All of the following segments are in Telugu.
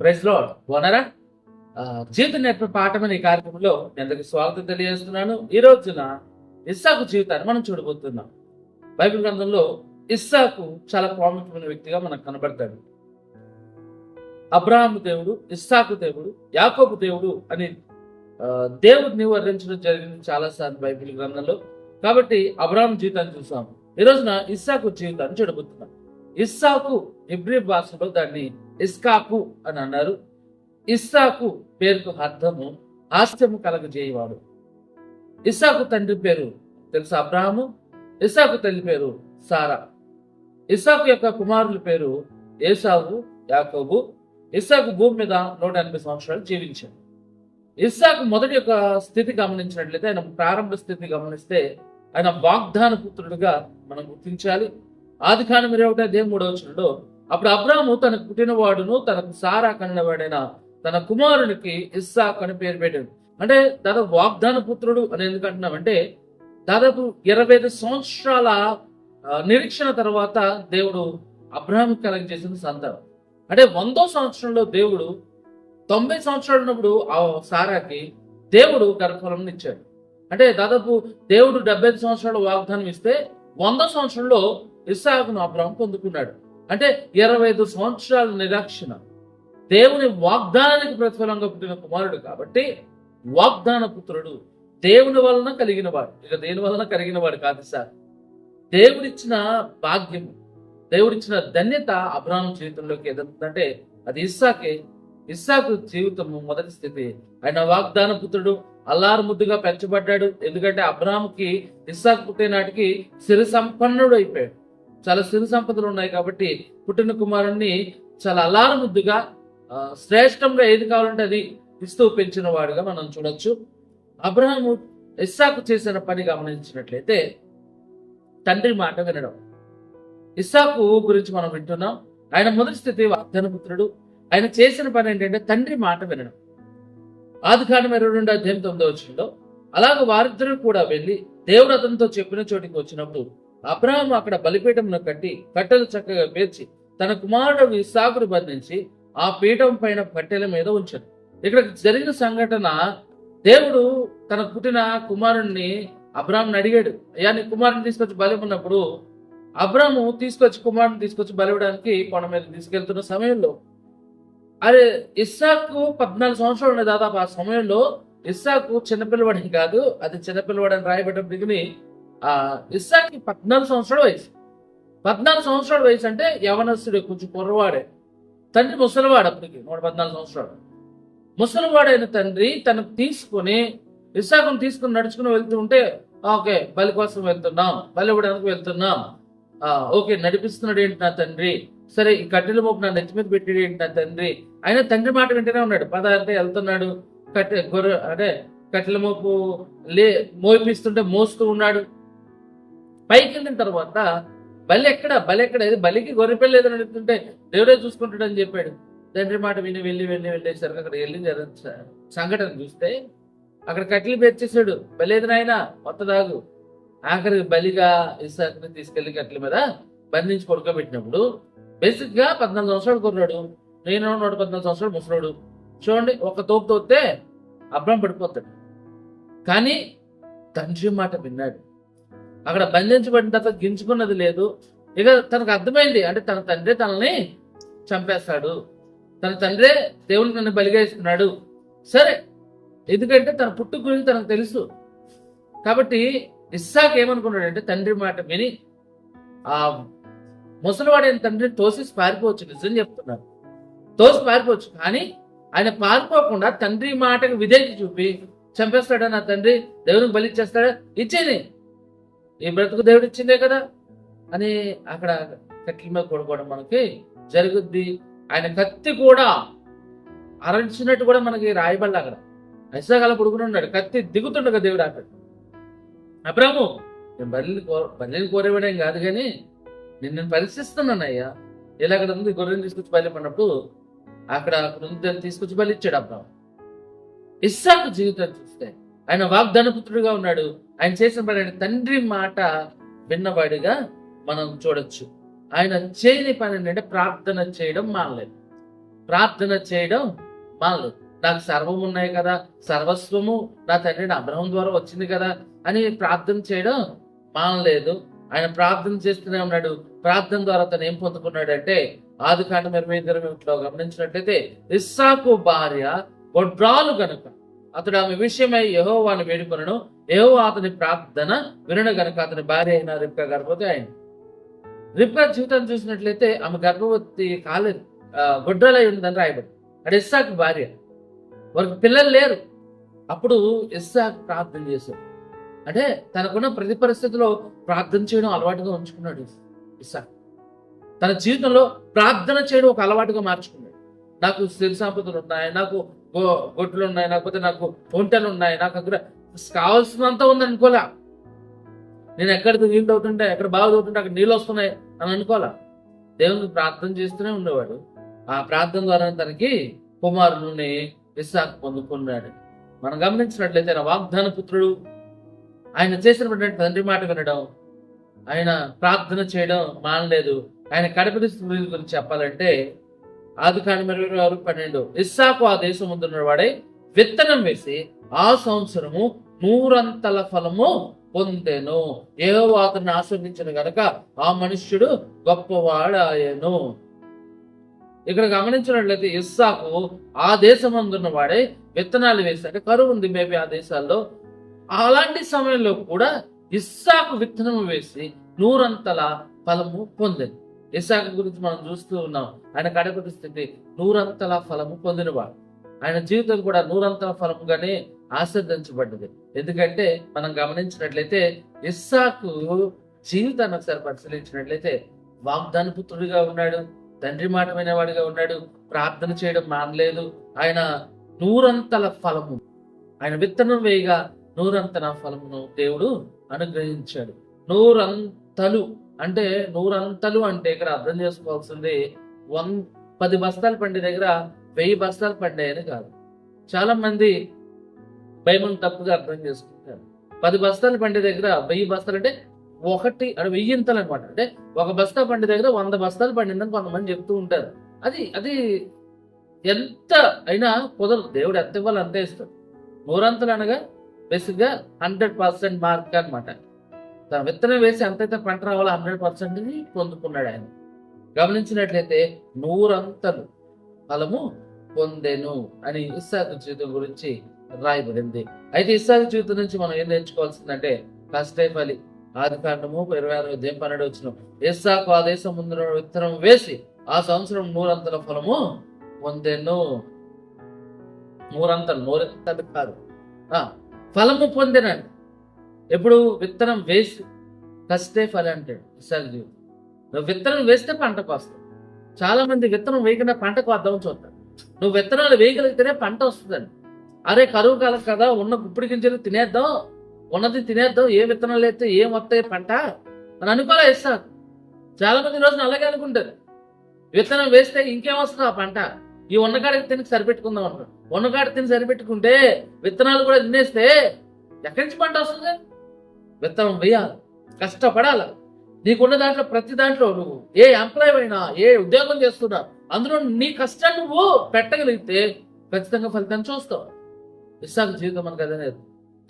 ప్రైజ్ లాడ్ ఓనరా జీవిత నేర్పే పాఠం అనే ఈ కార్యక్రమంలో నేను స్వాగతం తెలియజేస్తున్నాను. ఈ రోజున ఇస్సాకు జీవితాన్ని మనం చూడబోతున్నాం. బైబిల్ గ్రంథంలో ఇస్సాకు చాలా ప్రాముఖ్యమైన వ్యక్తిగా మనకు కనబడతాడు. అబ్రాహాము దేవుడు ఇస్సాకు దేవుడు యాకోబు దేవుడు అని దేవుడిని వర్ణించడం జరిగింది చాలా సార్లు బైబిల్ గ్రంథంలో. కాబట్టి అబ్రాహాం జీవితాన్ని చూసాము. ఈ రోజున ఇస్సాకు జీవితాన్ని చూడబోతున్నాం. ఇస్సాకు ఇబ్రి భాషలో దాన్ని ఇస్కాకు అని అన్నారు. ఇస్సాకు పేరుకు అర్థము హాస్యము కలగజేయవాడు. ఇస్సాకు తండ్రి పేరు తెలుసా అబ్రాహము? ఇస్సాకు తల్లి పేరు సారా. ఇస్సాకు యొక్క కుమారుల పేరు ఏసావు యాకోబు. ఇస్సాకు భూమి మీద నూట ఎనభై సంవత్సరాలు జీవించాడు. ఇస్సాకు మొదటి యొక్క స్థితి గమనించినట్లయితే ఆయన ప్రారంభ స్థితి గమనిస్తే ఆయన వాగ్దాన పుత్రుడుగా మనం గుర్తించాలి. ఆది కాలం ఇరవై ఒకటి అదే మూడవ అప్పుడు అబ్రాము తనకు పుట్టినవాడును తనకు సారా కన్నవాడైన తన కుమారునికి ఇస్సాక్ అని పేరు పెట్టాడు. అంటే దాదాపు వాగ్దాన పుత్రుడు అని ఎందుకు అంటే దాదాపు ఇరవై ఐదు సంవత్సరాల నిరీక్షణ తర్వాత దేవుడు అబ్రాహం కలగజేసిన సంతానం అంటే వందో సంవత్సరంలో దేవుడు తొంభై సంవత్సరాలు ఉన్నప్పుడు ఆ సారాకి దేవుడు గర్భఫలం ఇచ్చాడు. అంటే దాదాపు దేవుడు డెబ్బై ఐదు సంవత్సరాల వాగ్దానం ఇస్తే వంద సంవత్సరంలో ఇస్సాకును అబ్రాహం పొందుకున్నాడు. అంటే ఇరవై ఐదు సంవత్సరాల నిరీక్షణ. దేవుని వాగ్దానానికి ప్రతిఫలంగా పుట్టిన కుమారుడు కాబట్టి వాగ్దాన పుత్రుడు దేవుని వలన కలిగిన వాడు ఇక దేని వలన కలిగిన వాడు కాదు సార్. దేవుడిచ్చిన భాగ్యం దేవుడిచ్చిన ధన్యత అబ్రాహం జీవితంలోకి ఎదుగుతుందంటే అది ఇస్సాకే. ఇస్సాకు జీవితం మొదటి స్థితి. ఆయన వాగ్దాన పుత్రుడు అల్లారు ముద్దుగా పెంచబడ్డాడు. ఎందుకంటే అబ్రాహంకి ఇస్సాకు పుట్టే నాటికి సిరి సంపన్నుడు అయిపోయాడు. చాలా సిరి సంపదలు ఉన్నాయి కాబట్టి పుట్టిన కుమారుణ్ణి చాలా అలారముద్దుగా శ్రేష్టంగా ఏది కావాలంటే అది ఇస్తూ పెంచిన వాడుగా మనం చూడొచ్చు. అబ్రహాము ఇస్సాకు చేసిన పని గమనించినట్లయితే తండ్రి మాట వినడం. ఇస్సాకు గురించి మనం వింటున్నాం. ఆయన మొదటి స్థితి వాగ్దాన ఆయన చేసిన పని ఏంటంటే తండ్రి మాట వినడం. ఆదికాండం ఇరవై రెండు అధ్యాయం తొమ్మిదో వచ్చిందో అలాగే వారిద్దరూ కూడా వెళ్ళి దేవుడు అతనితో చెప్పిన చోటికి వచ్చినప్పుడు అబ్రాహం అక్కడ బలిపీఠమును కట్టి కట్టెలు చక్కగా పేర్చి తన కుమారుడు ఇస్సాకును బంధించి ఆ పీఠం పైన కట్టెల మీద ఉంచాడు. ఇక్కడ జరిగిన సంఘటన దేవుడు తన పుట్టిన కుమారుణ్ణి అబ్రాహ్ని అడిగాడు. అయ్యా నీ కుమారుని తీసుకొచ్చి బలి ఉన్నప్పుడు తీసుకొచ్చి కుమారుని తీసుకొచ్చి బలివడానికి కొండ మీద తీసుకెళ్తున్న సమయంలో అరే ఇస్సాకు పద్నాలుగు సంవత్సరాలు ఉండే దాదాపు ఆ సమయంలో ఇస్సాకు చిన్నపిల్లవాడిని కాదు అది చిన్నపిల్లవాడని రాయబడ్డప్పటికి ఆ ఇస్సాకి పద్నాలుగు సంవత్సరాల వయసు. పద్నాలుగు సంవత్సరాల వయసు అంటే యవనస్తుడే కొంచెం కుర్రవాడే తండ్రి ముసలివాడు అప్పటికి నూట పద్నాలుగు సంవత్సరాలు. ముసలివాడైన తండ్రి తనకు తీసుకుని ఇస్సాకును తీసుకుని నడుచుకుని వెళ్తూ ఉంటే ఓకే బలి కోసం వెళ్తున్నాం బలి ఇవ్వడానికి వెళ్తున్నాం. ఓకే నడిపిస్తున్నాడు ఏంటి నా తండ్రి? సరే ఈ కట్టెల మోపు నా నెత్తి మీద పెట్టాడు ఏంటి నా తండ్రి? ఆయన తండ్రి మాట వింటూనే ఉన్నాడు. పద అంటే వెళ్తున్నాడు. కట్టె గొర్రె అంటే కట్టెల మోపు లే మోపిస్తుంటే మోస్తూ ఉన్నాడు. పైకి వెళ్ళిన తర్వాత బలి ఎక్కడ బలి ఎక్కడ ఇది బలికి గొర్రె ఏదైనా అడుగుతుంటే దేవుడే చూసుకుంటాడని చెప్పాడు. తండ్రి మాట విని వెళ్ళి వెళ్ళి వెళ్ళేసరికి అక్కడ వెళ్ళి సంఘటన చూస్తే అక్కడ కట్లు పెంచేసాడు బలి నాయన కొత్త దాగు ఆఖరికి బలిగా ఇసాకుని తీసుకెళ్ళి కట్ల మీద బంధించి పడుకోబెట్టినప్పుడు బేసిక్గా పద్నాలుగు సంవత్సరాలు కుర్రాడు. నేను నూట పద్నాలుగు సంవత్సరాలు ముసలాడు. చూడండి ఒక తోపు తోస్తే అబ్రం పడిపోతాడు. కానీ తండ్రి మాట విన్నాడు. అక్కడ బంధించబడిన తర్వాత గింజుకున్నది లేదు. ఇక తనకు అర్థమైంది. అంటే తన తండ్రి తనని చంపేస్తాడు. తన తండ్రే దేవుని నన్ను బలిగేస్తున్నాడు సరే. ఎందుకంటే తన పుట్టు గురించి తనకు తెలుసు. కాబట్టి ఇస్సాక్ ఏమనుకున్నాడంటే తండ్రి మాట విని ఆ ముసలివాడైన తండ్రిని తోసి పారిపోవచ్చు. నిజం చెప్తున్నాడు తోసి పారిపోవచ్చు. కానీ ఆయన పారిపోకుండా తండ్రి మాటకు విధేయత చూపి చంపేస్తాడా. నా తండ్రి దేవునికి బలి ఇచ్చేస్తాడా. ఇచ్చేది ఈ బ్రతుకు దేవుడు ఇచ్చిందే కదా అని అక్కడ కట్ల మీద కొడుకోవడం మనకి జరుగుద్ది. ఆయన కత్తి కూడా అరచినట్టు కూడా మనకి రాయబడ్డ అక్కడ. ఐసాకాల పడుకుని ఉన్నాడు. కత్తి దిగుతుండగా దేవుడు అక్కడ అబ్రాము నేను బలిని కో బలిని కోరేవాడేం కాదు కానీ నేను నేను పరీక్షిస్తున్నానయ్యా. ఇలా అక్కడ ఉంది గొర్రెని తీసుకొచ్చి బలి పడినప్పుడు అక్కడ అక్కడ ఉంది దాన్ని తీసుకొచ్చి బలి ఇచ్చాడు అబ్రాము. ఇస్సాకు జీవితాన్ని చూస్తే ఆయన వాగ్దానపుత్రుడుగా ఉన్నాడు. ఆయన చేసిన పని ఆయన తండ్రి మాట విన్నవాడిగా మనం చూడొచ్చు. ఆయన చేయని పని ఏంటంటే ప్రార్థన చేయడం మానలేదు. ప్రార్థన చేయడం మానలేదు. నాకు సర్వం ఉన్నాయి కదా సర్వస్వము నా తండ్రి అబ్రహం ద్వారా వచ్చింది కదా అని ప్రార్థన చేయడం మానలేదు. ఆయన ప్రార్థన చేస్తూనే ఉన్నాడు. ప్రార్థన ద్వారా తను ఏం పొందుకున్నాడు అంటే ఆది కాండం ఇరవై ఇరవై ఒకటిలో గమనించినట్లయితే ఇస్సాకు భార్య గొడ్రాలు గనుక అతడు ఆమె విషయమై యహోవాని వేడుకొనను. యహో అతని ప్రార్థన వినడం గనుక అతని భార్య అయిన రిప్క గర్భవతి ఆయన రిప్క జీవితం చూసినట్లయితే ఆమె గర్భవతి కాలేదు ఆ, ఉందని రాయబడి అది ఇస్సాక్ భార్య. వారికి పిల్లలు లేరు. అప్పుడు ఇస్సాక్ ప్రార్థన చేశాడు. అంటే తనకున్న ప్రతి పరిస్థితిలో ప్రార్థన చేయడం అలవాటుగా ఉంచుకున్నాడు ఇస్సాక్. తన జీవితంలో ప్రార్థన చేయడం ఒక అలవాటుగా మార్చుకున్నాడు. నాకు స్థిర సంపదలు ఉన్నాయి నాకు గొడ్లు ఉన్నాయి లేకపోతే నాకు ఒంటెలు ఉన్నాయి నాకు అక్కడ కావాల్సినంత ఉంది అనుకోలే. నేను ఎక్కడికి నీళ్ళు అవుతుంటే ఎక్కడ బాగా అవుతుంటే అక్కడ నీళ్ళు వస్తున్నాయి అని అనుకోలే. దేవునికి ప్రార్థన చేస్తూనే ఉండేవాడు. ఆ ప్రార్థన ద్వారా తనకి కుమారుని విశాఖ పొందుకున్నాడు. మనం గమనించినట్లయితే ఆయన వాగ్దాన పుత్రుడు. ఆయన చేసినటువంటి తండ్రి మాట వినడం ఆయన ప్రార్థన చేయడం మానలేదు. ఆయన కడపడి గురించి చెప్పాలంటే ఆది కాండం ఇరవై ఆరు పన్నెండు. ఇస్సాకు ఆ దేశం ముందున్న వాడే విత్తనం వేసి ఆ సంవత్సరము నూరంతల ఫలము పొందెను. ఏవో అతన్ని ఆస్వాదించిన గనక ఆ మనుష్యుడు గొప్పవాడాయను ఇక్కడ గమనించినట్లయితే ఇస్సాకు ఆ దేశం ముందున్న వాడే విత్తనాలు వేసాక కరువు ఉంది మేబీ ఆ దేశాల్లో. అలాంటి సమయంలో కూడా ఇస్సాకు విత్తనం వేసి నూరంతల ఫలము పొందింది ఇసాక గురించి మనం చూస్తూ ఉన్నాం. ఆయన కడపటి స్థితి నూరంతల ఫలము పొందినవాడు. ఆయన జీవితం కూడా నూరంతల ఫలముగానే ఆస్వాదించబడ్డది ఎందుకంటే మనం గమనించినట్లయితే ఇస్సాకు జీవితాన్ని ఒకసారి పరిశీలించినట్లయితే వాగ్దాన పుత్రుడిగా ఉన్నాడు తండ్రి మాట వినేవాడిగా ఉన్నాడు ప్రార్థన చేయడం మానలేదు. ఆయన నూరంతల ఫలము ఆయన విత్తనం వేయగా నూరంతల ఫలమును దేవుడు అనుగ్రహించాడు. నూరంతలు అంటే నూరంతలు అంటే ఇక్కడ అర్థం చేసుకోవాల్సింది వన్ పది బస్తాలు పండే దగ్గర వెయ్యి బస్తాలు పండాయని కాదు. చాలా మంది బైబిల్ తప్పుగా అర్థం చేసుకుంటారు. పది బస్తాలు పండే దగ్గర వెయ్యి బస్తాలు అంటే ఒకటి అంటే వెయ్యింతలు అనమాట అంటే ఒక బస్తా పండే దగ్గర వంద బస్తాలు పండిందని కొంతమంది చెప్తూ ఉంటారు. అది అది ఎంత అయినా కుదరదు. దేవుడు ఎంత ఇవ్వాలి అంతే ఇస్తాడు. నూరంతలు అనగా బేసిక్గా హండ్రెడ్ పర్సెంట్ మార్క్ అనమాట తన విత్తనం వేసి ఎంతైతే పంట రావాలో హండ్రెడ్ పర్సెంట్ పొందుకున్నాడు ఆయన. గమనించినట్లయితే నూరంతలు ఫలము పొందెను అని ఇస్సాకు జీవితం గురించి రాయబడింది. అయితే ఇస్సాకు జీవితం నుంచి మనం ఏం నేర్చుకోవాల్సిందంటే కష్టే ఫలి ఆది కాండము ఇరవై ఆరు ఉదయం పన్నెండు వచ్చిన ఇస్సాకు ఆ దేశం ముందు విత్తనం వేసి ఆ సంవత్సరం నూరంతల ఫలము పొందెను. నూరంతలు నూరంతలు కాదు. ఫలము పొందినండి ఎప్పుడు విత్తనం వేసి కష్టే ఫలి అంటాడు ఇస్సాకు నువ్వు విత్తనం వేస్తే పంటకు కోస్తావు. చాలా మంది విత్తనం వేయకుండా పంటకు వద్దామని చూస్తారు. నువ్వు విత్తనాలు వేయగలిగితేనే పంట వస్తుందండి. అరే కరువు కాలం కదా ఉన్న గుప్పిడి గింజలు తినేద్దాం ఉన్నది తినేద్దాం ఏ విత్తనాలు వేస్తే ఏం వస్తాయి పంట అని అనుకోలే ఇస్తారు చాలా మంది రోజున అలాగే అనుకుంటారు. విత్తనం వేస్తే ఇంకేం వస్తుంది ఆ పంట? ఈ ఉన్నకాడికి తిని సరిపెట్టుకుందాం అంటారు ఉన్నకాడి తిని సరిపెట్టుకుంటే విత్తనాలు కూడా తినేస్తే ఎక్కడి నుంచి పంట వస్తుంది? విత్తనం వేయాలి కష్టపడాలి. నీకున్న దాంట్లో ప్రతి దాంట్లో నువ్వు ఏ ఎంప్లాయ్ అయినా ఏ ఉద్యోగం చేస్తున్నా అందులో నీ కష్టాన్ని నువ్వు పెట్టగలిగితే ఖచ్చితంగా ఫలితాన్ని చూస్తావు. ఇస్సాకు జీవితం మనకు అదే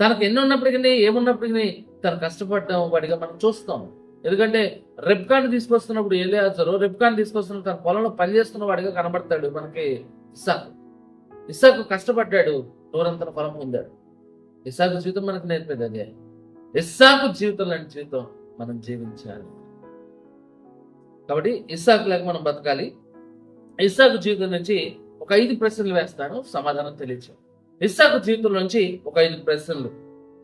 తనకు ఎన్ని ఉన్నప్పటికీ ఏమున్నప్పటికీ తను కష్టపడడం వాడిగా మనం చూస్తాం. ఎందుకంటే రెబ్కాన్ని తీసుకొస్తున్నప్పుడు ఏలియాజరు రెబ్కాన్ని తీసుకొస్తున్న తన పొలంలో పనిచేస్తున్న వాడిగా కనబడతాడు మనకి ఇస్సాకు ఇస్సాకు కష్టపడ్డాడు నూరంతర ఫలం పొందాడు ఇస్సాకు జీవితం మనకు నేర్పేది అదే. ఇస్సాకు జీవితం లాంటి జీవితం మనం జీవించాలి. కాబట్టి ఇస్సాకు లేక మనం బతకాలి. ఇస్సాకు జీవితం నుంచి ఒక ఐదు ప్రశ్నలు వేస్తాను సమాధానం తెలియచాను ఇస్సాకు జీవితం నుంచి ఒక ఐదు ప్రశ్నలు.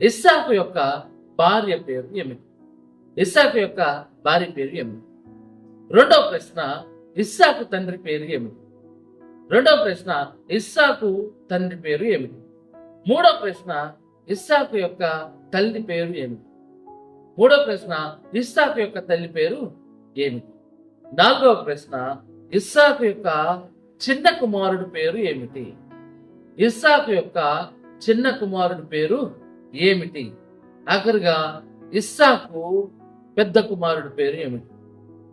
ఇస్సాకు యొక్క భార్య పేరు ఏమిటి? ఇస్సాకు యొక్క భార్య పేరు ఏమిటి? రెండవ ప్రశ్న ఇస్సాకు తండ్రి పేరు ఏమిటి? రెండవ ప్రశ్న ఇస్సాకు తండ్రి పేరు ఏమిటి? మూడవ ప్రశ్న ఇస్సాకు యొక్క తల్లి పేరు ఏమిటి? మూడో ప్రశ్న ఇస్సాకు యొక్క తల్లి పేరు ఏమిటి? నాలుగవ ప్రశ్న ఇస్సాకు యొక్క చిన్న కుమారుడు పేరు ఏమిటి? ఇస్సాకు యొక్క చిన్న కుమారుడి పేరు ఏమిటి? ఆఖరిగా ఇస్సాకు పెద్ద కుమారుడి పేరు ఏమిటి?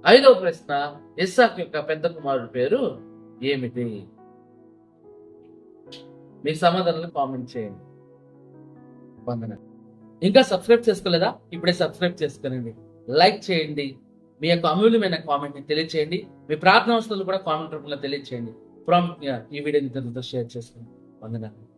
ఐదవ ప్రశ్న ఇస్సాకు యొక్క పెద్ద కుమారుడి పేరు ఏమిటి? మీ సమాధానాలు కామెంట్ చేయండి. వందన ఇంకా సబ్స్క్రైబ్ చేసుకోలేదా? ఇప్పుడే సబ్స్క్రైబ్ చేసుకోనండి. లైక్ చేయండి. మీ యొక్క అమూల్యమైన కామెంట్ని తెలియచేయండి. మీ ప్రార్థన వస్తువులు కూడా కామెంట్ రూపంలో తెలియచేయండి. ప్రాముఖ్యంగా ఈ వీడియోని ఇతరులతో షేర్ చేసుకోండి వందనాలు.